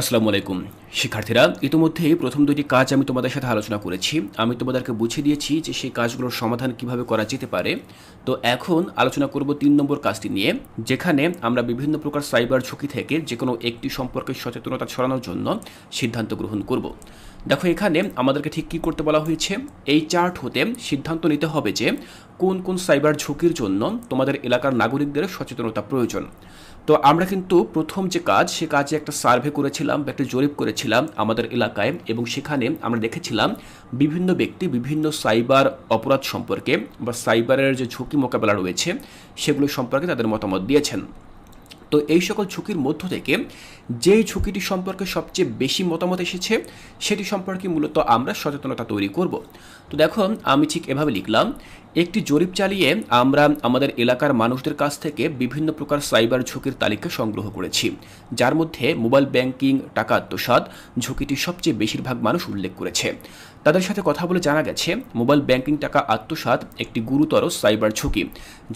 আসসালামু আলাইকুম শিক্ষার্থীরা, ইতিমধ্যেই প্রথম দুটি কাজ আমি তোমাদের সাথে আলোচনা করেছি। আমি তোমাদেরকে বুঝিয়ে দিয়েছি যে সেই কাজগুলোর সমাধান কীভাবে করা যেতে পারে। তো এখন আলোচনা করব তিন নম্বর কাজটি নিয়ে, যেখানে আমরা বিভিন্ন প্রকার সাইবার ঝুঁকি থেকে যে কোনো একটি সম্পর্কে সচেতনতা ছড়ানোর জন্য সিদ্ধান্ত গ্রহণ করব। দেখো, এখানে আমাদেরকে ঠিক কী করতে বলা হয়েছে? এই চার্ট হতে সিদ্ধান্ত নিতে হবে যে কোন কোন সাইবার ঝুঁকির জন্য তোমাদের এলাকার নাগরিকদের সচেতনতা প্রয়োজন। তো আমরা কিন্তু প্রথম যে কাজ, সে কাজে একটা সার্ভে করেছিলাম, বা একটা জরিপ করেছিলাম আমাদের এলাকায়, এবং সেখানে আমরা দেখেছিলাম বিভিন্ন ব্যক্তি বিভিন্ন সাইবার অপরাধ সম্পর্কে বা সাইবারের যে ঝুঁকি মোকাবেলা রয়েছে, সেগুলো সম্পর্কে তাদের মতামত দিয়েছেন। তো এই সকল ঝুঁকির মধ্য থেকে যেই ঝুঁকিটি সম্পর্কে সবচেয়ে বেশি মতামত এসেছে, সেটি সম্পর্কে মূলত আমরা সচেতনতা তৈরি করব। তো দেখো, আমি ঠিক এভাবে লিখলাম, একটি জরিপ চালিয়ে আমরা আমাদের এলাকার মানুষদের কাছ থেকে বিভিন্ন প্রকার সাইবার ঝুঁকির তালিকা সংগ্রহ করেছি, যার মধ্যে মোবাইল ব্যাংকিং, টাকা আত্মসাৎ ঝুঁকিটি সবচেয়ে বেশিরভাগ মানুষ উল্লেখ করেছে। তাদের সাথে কথা বলে জানা গেছে, মোবাইল ব্যাংকিং, টাকা আত্মসাৎ একটি গুরুতর সাইবার ঝুঁকি,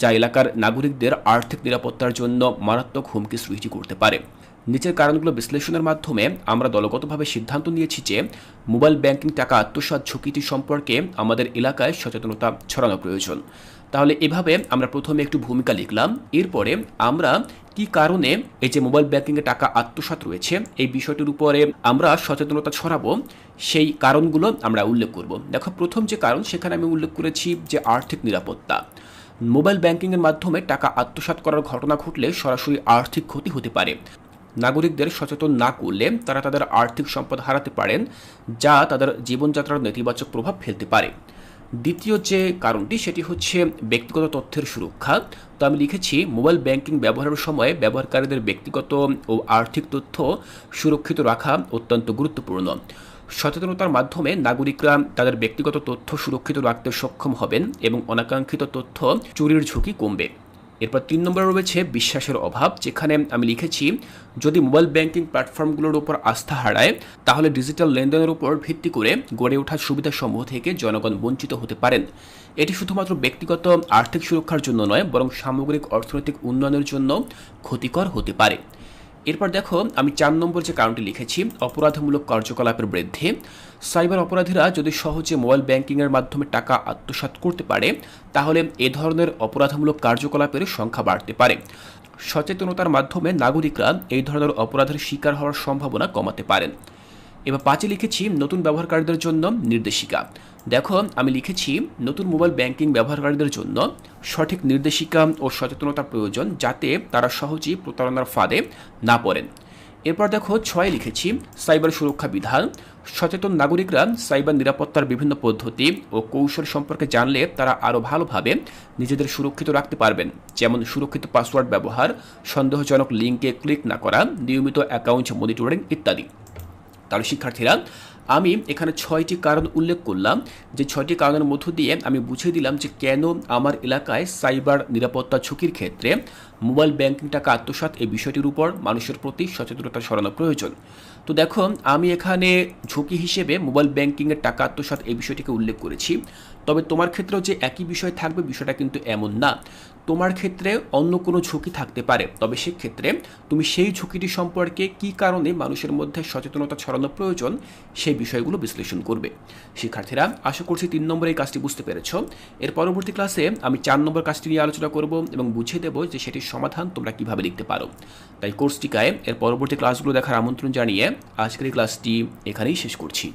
যা এলাকার নাগরিকদের আর্থিক নিরাপত্তার জন্য মারাত্মক হুমকি সৃষ্টি করতে পারে। নিচের কারণগুলো বিশ্লেষণের মাধ্যমে আমরা দলগতভাবে সিদ্ধান্ত নিয়েছি যে মোবাইল ব্যাংকিং টাকা আত্মসাৎ ঝুঁকিটি সম্পর্কে আমাদের এলাকায় সচেতনতা ছড়ানো প্রয়োজন। তাহলে এভাবে আমরা প্রথমে একটু ভূমিকা লিখলাম, এরপরে আমরা কি কারণে এই যে মোবাইল ব্যাংকিংয়ে টাকা আত্মসাৎ রয়েছে, এই বিষয়টির উপরে আমরা সচেতনতা ছড়াবো, সেই কারণগুলো আমরা উল্লেখ করব। দেখো, প্রথম যে কারণ, সেখানে আমি উল্লেখ করেছি যে আর্থিক নিরাপত্তা। মোবাইল ব্যাংকিংয়ের মাধ্যমে টাকা আত্মসাৎ করার ঘটনা ঘটলে সরাসরি আর্থিক ক্ষতি হতে পারে। নাগরিকদের সচেতন না করলে তারা তাদের আর্থিক সম্পদ হারাতে পারেন, যা তাদের জীবনযাত্রার নেতিবাচক প্রভাব ফেলতে পারে। দ্বিতীয় যে কারণটি, সেটি হচ্ছে ব্যক্তিগত তথ্যের সুরক্ষা। তো আমি লিখেছি, মোবাইল ব্যাংকিং ব্যবহারের সময় ব্যবহারকারীদের ব্যক্তিগত ও আর্থিক তথ্য সুরক্ষিত রাখা অত্যন্ত গুরুত্বপূর্ণ। সচেতনতার মাধ্যমে নাগরিকরা তাদের ব্যক্তিগত তথ্য সুরক্ষিত রাখতে সক্ষম হবেন এবং অনাকাঙ্ক্ষিত তথ্য চুরির ঝুঁকি কমবে। এরপর তিন নম্বরে রয়েছে বিশ্বাসের অভাব, যেখানে আমি লিখেছি, যদি মোবাইল ব্যাংকিং প্ল্যাটফর্মগুলোর উপর আস্থা হারায়, তাহলে ডিজিটাল লেনদেনের উপর ভিত্তি করে গড়ে ওঠা সুবিধাসমূহ থেকে জনগণ বঞ্চিত হতে পারেন। এটি শুধুমাত্র ব্যক্তিগত আর্থিক সুরক্ষার জন্য নয়, বরং সামগ্রিক অর্থনৈতিক উন্নয়নের জন্য ক্ষতিকর হতে পারে। এরপর দেখো, আমি চার নম্বর যে কারণটি লিখেছি, অপরাধমূলক কার্যকলাপের বৃদ্ধি। সাইবার অপরাধীরা যদি সহজে মোবাইল ব্যাংকিংয়ের মাধ্যমে টাকা আত্মসাত করতে পারে, তাহলে এ ধরনের অপরাধমূলক কার্যকলাপের সংখ্যা বাড়তে পারে। সচেতনতার মাধ্যমে নাগরিকরা এই ধরনের অপরাধের শিকার হওয়ার সম্ভাবনা কমাতে পারেন। এবার পাঁচে লিখেছি নতুন ব্যবহারকারীদের জন্য নির্দেশিকা। দেখো, আমি লিখেছি নতুন মোবাইল ব্যাংকিং ব্যবহারকারীদের জন্য সঠিক নির্দেশিকা ও সচেতনতা প্রয়োজন যাতে তারা সহজেই প্রতারণার ফাঁদে না পড়েন। এরপর দেখো, ছয় লিখেছি সাইবার সুরক্ষা বিধান। সচেতন নাগরিকরা সাইবার নিরাপত্তার বিভিন্ন পদ্ধতি ও কৌশল সম্পর্কে জানলে তারা আরও ভালোভাবে নিজেদের সুরক্ষিত রাখতে পারবেন। যেমন সুরক্ষিত পাসওয়ার্ড ব্যবহার, সন্দেহজনক লিঙ্কে ক্লিক না করা, নিয়মিত অ্যাকাউন্ট মনিটরিং ইত্যাদি। তাহলে শিক্ষার্থীরা, আমি এখানে ছয়টি কারণ উল্লেখ করলাম। যে ছয়টি কারণের মধ্য দিয়ে আমি বুঝিয়ে দিলাম যে কেন আমার এলাকায় সাইবার নিরাপত্তা ঝুঁকির ক্ষেত্রে মোবাইল ব্যাংকিং টাকা আত্মসাৎ এই বিষয়টির উপর মানুষের প্রতি সচেতনতা সরানো প্রয়োজন। তো দেখো, আমি এখানে ঝুঁকি হিসেবে মোবাইল ব্যাংকিংয়ের টাকা আত্মসাৎ এই বিষয়টিকে উল্লেখ করেছি। তবে তোমার ক্ষেত্রেও যে একই বিষয় থাকবে বিষয়টা কিন্তু এমন না। তোমার ক্ষেত্রে অন্য কোনো ঝুঁকি থাকতে পারে। তবে সেক্ষেত্রে তুমি সেই ঝুঁকিটি সম্পর্কে কি কারণে মানুষের মধ্যে সচেতনতা ছড়ানো প্রয়োজন সেই বিষয়গুলো বিশ্লেষণ করবে। শিক্ষার্থীরা, আশা করছি তিন নম্বর এই কাজটি বুঝতে পেরেছ। এর পরবর্তী ক্লাসে আমি চার নম্বর কাজটি নিয়ে আলোচনা করব এবং বুঝিয়ে দেবো যে সেটির সমাধান তোমরা কীভাবে লিখতে পারো। তাই কোর্সটিকায় এর পরবর্তী ক্লাসগুলো দেখার আমন্ত্রণ জানিয়ে আজকের এই ক্লাসটি এখানেই শেষ করছি।